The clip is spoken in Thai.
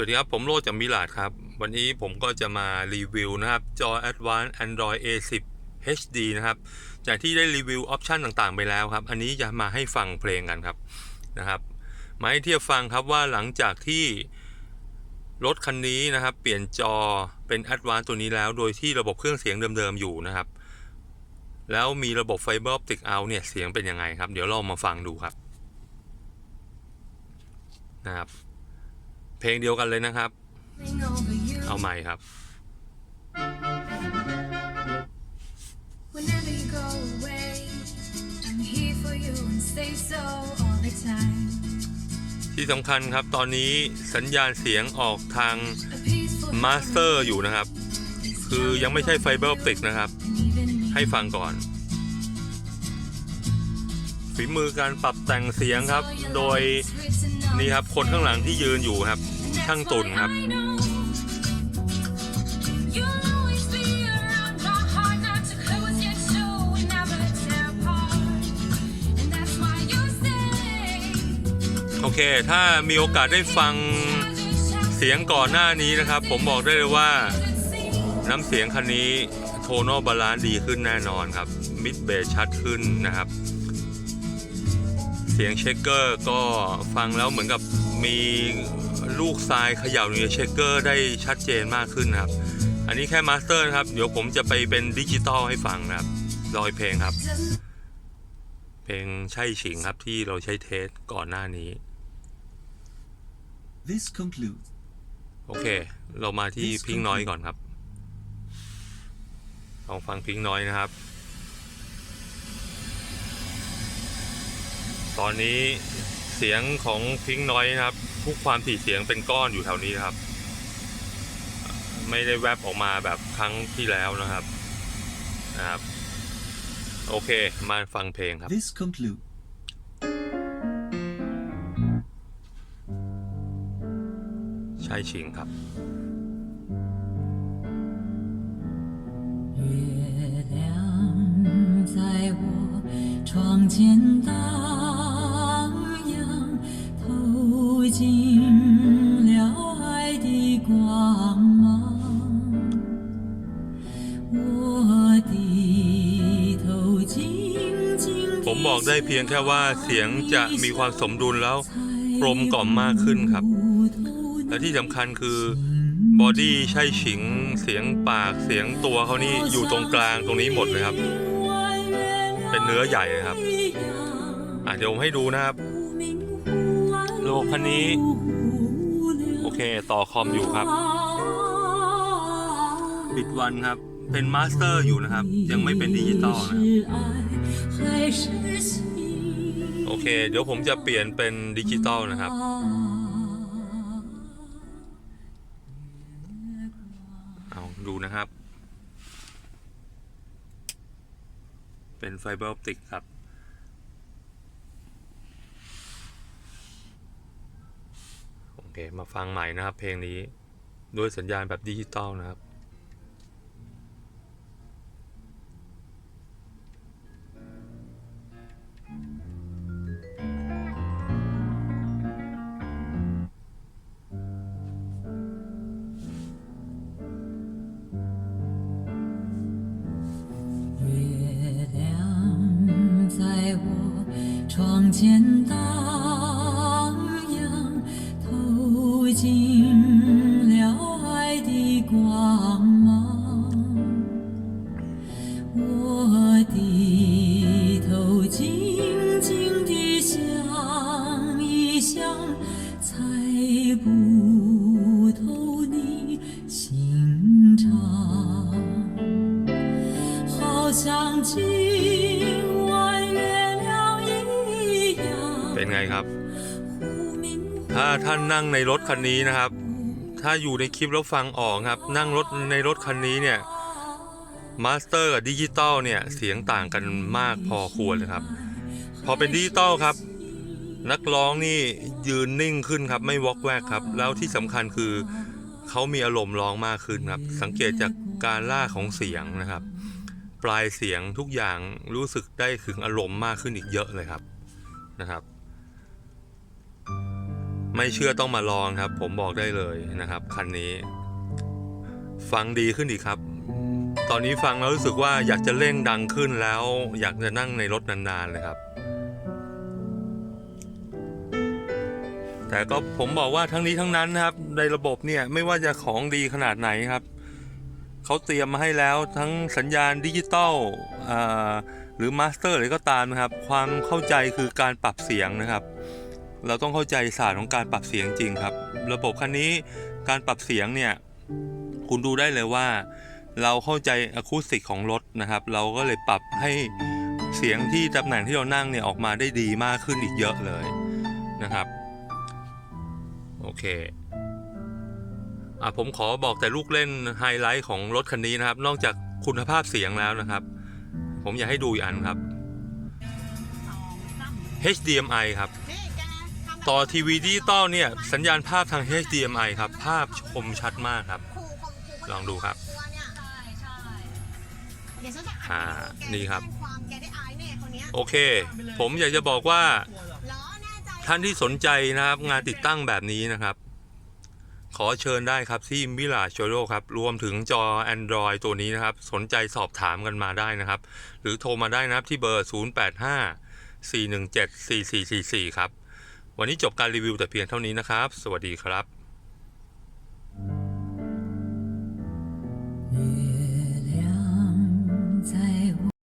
วัสดีครับ ผมโรจจากมิลาดครับ วันนี้ผมก็จะมารีวิวนะครับ จอ Advanced Android A10 HD นะครับ จากที่ได้รีวิวออปชันต่างๆ ไปแล้วครับ อันนี้จะมาให้ฟังเพลงกันครับนะครับมาให้เทียบฟังครับว่าหลังจากที่รถคันนี้นะครับ เปลี่ยนจอเป็น Advanced ตัวนี้แล้ว โดยที่ระบบเครื่องเสียงเดิมๆอยู่นะครับ แล้วมีระบบไฟเบอร์ออปติกเอาเนี่ยเสียงเป็นยังไงครับ เดี๋ยวเรามาฟังดูครับนะครับ เพลงเดียวกันเลยนะครับ เอาใหม่ครับ Whenever you go away, I'm here for you and say so all the time. ที่สำคัญครับตอนนี้สัญญาณเสียงออกทาง A peaceful มาสเตอร์อยู่นะครับ คือยังไม่ใช่ไฟเบอร์ออปติกนะครับ even me. ให้ฟังก่อนฝีมือการปรับแต่งเสียงครับ โดย นี่ครับ คนข้างหลังที่ยืนอยู่ครับ ช่างตุนครับ โอเค ถ้ามีโอกาสได้ฟังเสียงก่อนหน้านี้นะครับ ผมบอกได้เลยว่า น้ำเสียงคันนี้โทน a l บาลานซ์ดีขึ้นแน่นอนครับ มิดเบสชัดขึ้นนะครับ สียงเชคเกอร์ก็ฟังแล้วเหมือนกับมีลูกทรายเขย่าอยู่ในเชคเกอร์ได้ชัดเจนมากขึ้นนะครับ อันนี้แค่มาสเตอร์นะครับ เดี๋ยวผมจะไปเป็นดิจิตอลให้ฟังนะครับรอยเพลงครับ เพลงใช่ฉิงครับที่เราใช้เทสก่อนหน้านี้ This concludes โอเค เรามาที่พิงน้อยก่อนครับลองฟังพิงน้อยนะครับ ตอนนี้เสียงของพิงน้อยนะครับ ทุกความถี่เสียงเป็นก้อนอยู่แถวนี้นะครับ ไม่ได้แวบออกมาแบบครั้งที่แล้วนะครับ นะครับ โอเค มาฟังเพลงครับ This concludes ใช่ชิงครับ 月亮在我窗前荡 进了爱的光芒。我低头静静 ผมบอกได้เพียงแค่ว่าเสียงจะมีความสมดุลแล้ว กลมกล่อมมากขึ้นครับ และที่สำคัญคือบอดี้ใช่ฉิงเสียงปากเสียงตัวเขานี่อยู่ตรงกลางตรงนี้หมดเลยครับ เป็นเนื้อใหญ่เลยครับ อ่ะเดี๋ยวผมให้ดูนะครับ ระบบคันนี้ โอเคต่อคอมอยู่ครับ ปิดวันครับ เป็นมาสเตอร์อยู่นะครับ ยังไม่เป็นดิจิตอลนะครับโอเค เดี๋ยวผมจะเปลี่ยนเป็นดิจิตอลนะครับเอาดูนะครับ เป็นไฟเบอร์ออปติกครับ โอเค มาฟังใหม่นะครับ เพลงนี้ ด้วยสัญญาณแบบดิจิตอลนะครับ 月亮在我窗前荡 เป็นไงครับ ถ้าท่านนั่งในรถคันนี้นะครับ ถ้าอยู่ในคลิปแล้วฟังออกครับ นั่งรถในรถคันนี้เนี่ยมาสเตอร์กับดิจิตอลเนี่ยเสียงต่างกันมากพอควรเลยครับ พอเป็นดิจิตอลครับ นักร้องนี่ยืนนิ่งขึ้นครับไม่วอกแวกครับ แล้วที่สำคัญคือเขามีอารมณ์ร้องมากขึ้นครับ สังเกตจากการล่าของเสียงนะครับ ปลายเสียงทุกอย่างรู้สึกได้ถึงอารมณ์มากขึ้นอีกเยอะเลยครับนะครับ ไม่เชื่อต้องมาลองครับ ผมบอกได้เลยนะครับคันนี้ฟังดีขึ้นอีกครับ ตอนนี้ฟังแล้วรู้สึกว่าอยากจะเร่งดังขึ้นแล้ว อยากจะนั่งในรถนานๆเลยครับ แต่ก็ผมบอกว่าทั้งนี้ทั้งนั้นนะครับ ในระบบเนี่ยไม่ว่าจะของดีขนาดไหนครับ เขาเตรียมมาให้แล้วทั้งสัญญาณดิจิตอลหรือมาสเตอร์อะไรก็ตามนะครับ ความเข้าใจคือการปรับเสียงนะครับ เราต้องเข้าใจศาสตร์ของการปรับเสียงจริงครับ ระบบคันนี้การปรับเสียงเนี่ยคุณดูได้เลยว่า เราเข้าใจอะคูสติกของรถนะครับ เราก็เลยปรับให้เสียงที่ตำแหน่งที่เรานั่งเนี่ยออกมาได้ดีมากขึ้นอีกเยอะเลยนะครับ โอเค อะผมขอบอกแต่ลูกเล่นไฮไลท์ของรถคันนี้นะครับ นอกจากคุณภาพเสียงแล้วนะครับ ผมอยากให้ดูอีกอันครับ HDMI ครับ ต่อทีวีดิจิตอลเนี่ย สัญญาณภาพทาง HDMI ครับ ภาพคมชัดมากครับ ลองดูครับ อ่า นี่ครับ โอเค ผมอยากจะบอกว่า ท่านที่สนใจนะครับ งานติดตั้งแบบนี้นะครับข อเชิญได้ครับที่มิลาโชโรครับ รวมถึงจอ Android ตัวนี้นะครับ สนใจสอบถามกันมาได้นะครับ หรือโทรมาได้นะครับที่เบอร์ 085 417 4444 ครับ วันนี้จบการรีวิวแต่เพียงเท่านี้นะครับ สวัสดีครับ